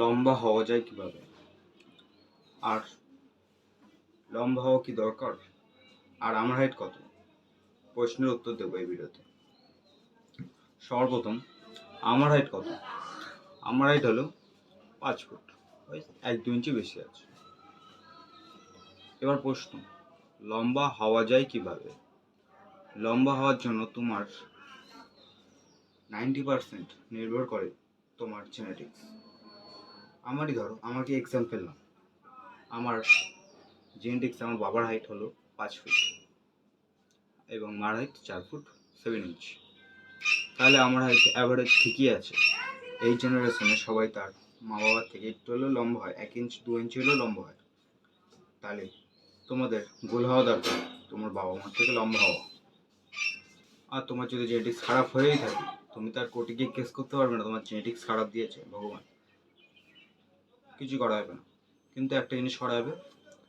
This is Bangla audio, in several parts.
লম্বা হওয়া যায় কীভাবে? আর লম্বা হওয়া কি দরকার? আর আমার হাইট কত? প্রশ্নের উত্তর দেবো এই ভিডিওতে। সর্বপ্রথম, আমার হাইট কত? আমার হাইট হলো পাঁচ ফুট, ওই এক দু ইঞ্চি বেশি আছে। এবার প্রশ্ন, লম্বা হওয়া যায় কীভাবে? লম্বা হওয়ার জন্য তোমার নাইনটি পার্সেন্ট নির্ভর করে তোমার জেনেটিক্স আমারই ধরো, আমাকে এক্সাম্পল না আমার জেনেটিক্স আমার বাবার হাইট হলো পাঁচ ফুট এবং মার হাইট চার ফুট সেভেন ইঞ্চ তাহলে আমার হাইট অ্যাভারেজ ঠিকই আছে। এই জেনারেশনে সবাই তার মা বাবার থেকে একটু হলেও লম্বা হয়, এক ইঞ্চ দু ইঞ্চি হলেও লম্বা হয়। তাহলে তোমাদের গোল হওয়া দরকার, তোমার বাবা মার থেকে লম্বা হওয়া। আর তোমার যদি জেনেটিক্স খারাপ হয়েই থাকে, তুমি তার গিয়ে কেস করতে পারবে না, তোমার জেনেটিক্স খারাপ দিয়েছে ভগবান। কিছু করা যাবে না। কিন্তু একটা জিনিস করা যাবে,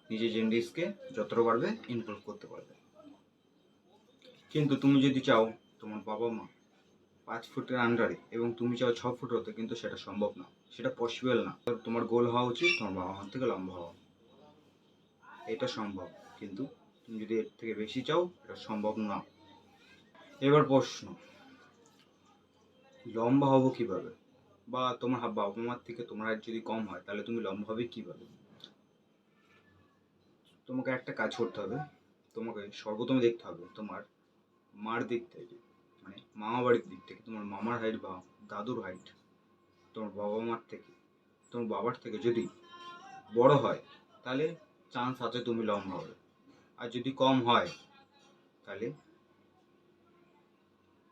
নিজের জেনেটিক্সকে যতটা পারবে ইমপ্রুভ করতে পারবে। কিন্তু তুমি যদি চাও তোমার বাবা মা পাঁচ ফুটের আন্ডারে এবং তুমি চাও ছ ফুট হতে কিন্তু সেটা সম্ভব না। সেটা পসিবল না। তোমার গোল হওয়া উচিত, তোমার বাবা মার থেকে লম্বা হওয়া। এটা সম্ভব, কিন্তু তুমি যদি এর থেকে বেশি চাও, এটা সম্ভব না। এবার প্রশ্ন, লম্বা হব কীভাবে? বা তোমার বাবা মার থেকে তোমার হাইট যদি কম হয়, তাহলে তুমি লম্বা হবে কীভাবে? তোমাকে একটা কাজ করতে হবে, তোমাকে সর্বপ্রথমে দেখতে হবে তোমার মার দিক থেকে মানে মামা বাড়ির দিক থেকে, তোমার মামার হাইট বা দাদুর হাইট তোমার বাবা মার থেকে, তোমার বাবার থেকে যদি বড় হয়, তাহলে চান্স আছে তুমি লম্বা হবে। আর যদি কম হয়, তাহলে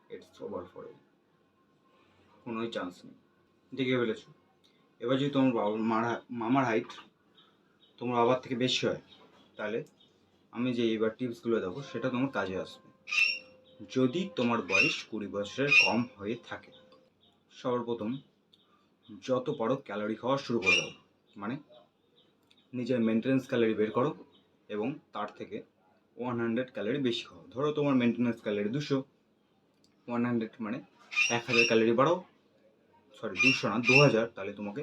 ইটস ওভার ফর কোনোই চান্স নেই। দেখে ফেলেছো। এবার যদি তোমার বাবা মার মামার হাইট তোমার বাবার থেকে বেশি হয়, তাহলে আমি যে এবার টিপসগুলো দেবো সেটা তোমার কাজে আসবে। যদি তোমার বয়স কুড়ি বছরের কম হয়ে থাকে, সর্বপ্রথম যত পারো ক্যালোরি খাওয়া শুরু করে দাও। মানে নিজের মেনটেন্যান্স ক্যালোরি বের করো এবং তার থেকে ওয়ান হান্ড্রেড ক্যালোরি বেশি খাও। ধরো তোমার মেনটেন্যান্স ক্যালোরি দুশো। ওয়ান হান্ড্রেড মানে এক হাজার ক্যালোরি বাড়াও। সরি দুশো না দু হাজার তাহলে তোমাকে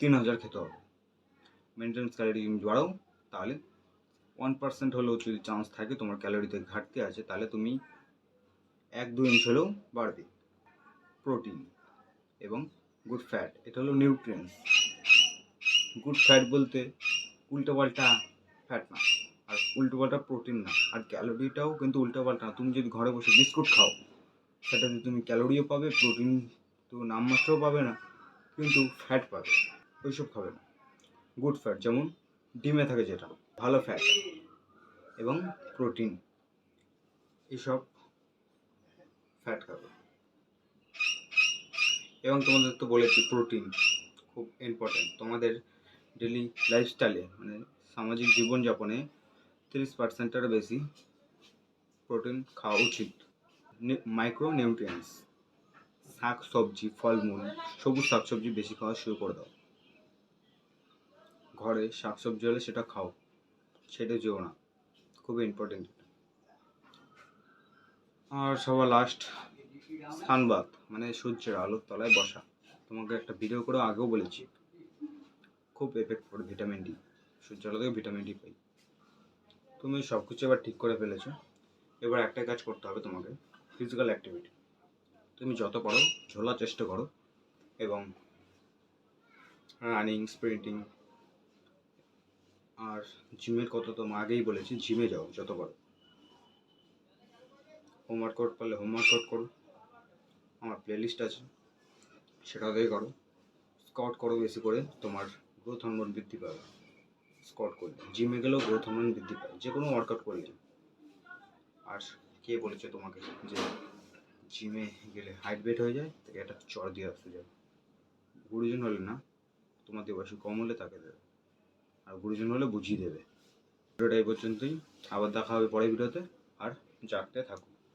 তিন হাজার খেতে হবে। মেনটেন্স ক্যালোরি বাড়াও, তাহলে ওয়ান পার্সেন্ট হলেও যদি চান্স থাকে তোমার ক্যালোরিতে ঘাটতি আছে, তাহলে তুমি এক দু ইঞ্চ হলেও বাড়বে। প্রোটিন এবং গুড ফ্যাট এটা হলো নিউট্রিয়েন্টস গুড ফ্যাট বলতে উল্টোপাল্টা ফ্যাট না, আর উল্টোপাল্টা প্রোটিন না। আর ক্যালোরিটাও কিন্তু উল্টোপাল্টা না। তুমি যদি ঘরে বসে বিস্কুট খাও, সেটাতে তুমি ক্যালোরিও পাবে প্রোটিন তো নামমাত্রও পাবে না, কিন্তু ফ্যাট পাবে। ওইসব খাবে না। গুড ফ্যাট যেমন ডিমে থাকে যেটা, ভালো ফ্যাট এবং প্রোটিন এসব ফ্যাট খাবে। এবং তোমাদের তো বলেছি প্রোটিন খুব ইম্পর্টেন্ট তোমাদের ডেলি লাইফস্টাইলে মানে সামাজিক জীবনযাপনে তিরিশ পার্সেন্টের বেশি প্রোটিন খাওয়া উচিত। মাইক্রো নিউট্রিয়েন্টস শাক, সবজি, ফলমূল, সবুজ শাকসবজি বেশি খাওয়া শুরু করে দাও। ঘরে শাকসবজি হলে সেটা খাও, সেটা যেও না। খুবই ইম্পর্টেন্ট আর সবার লাস্ট সানবাত মানে সূর্যের আলোর তলায় বসা। তোমাকে একটা ভিডিও করে আগেও বলেছি। খুব এফেক্ট করে ভিটামিন ডি সূর্যের আলো থেকে ভিটামিন ডি পাই। তুমি সব কিছু এবার ঠিক করে ফেলেছো। এবার একটা কাজ করতে হবে তোমাকে ফিজিক্যাল অ্যাক্টিভিটি তুমি যত পারো ঝোলার চেষ্টা করো এবং রানিং স্প্রিন্টিং আর জিমের কথা তো আগেই বলেছি জিমে যাও যত পারো। হোম ওয়ার্কআউট পারলে হোম ওয়ার্কআউট করো। আমার প্লেলিস্ট আছে, সেটা দিয়ে করো। স্কট করো বেশি করে, তোমার গ্রোথ হরমোন বৃদ্ধি পাবে। স্কট করলে জিমে গেলেও গ্রোথ হরমোন বৃদ্ধি পায় যে কোনো ওয়ার্কআউট করলে। আর কে বলেছে তোমাকে যে জিমে গেলে হাইট বেট হয়ে যায়, তাকে একটা চর দিয়ে আসতে যাবে। গুরুজন হলে না তোমাদের বয়সে কম হলে তাকে দেবে। আর গুরুজন হলে বুঝিয়ে দেবে। ভিডিওটা এই পর্যন্তই। আবার দেখা হবে পরের ভিডিওতে। আর জাগতে থাকুক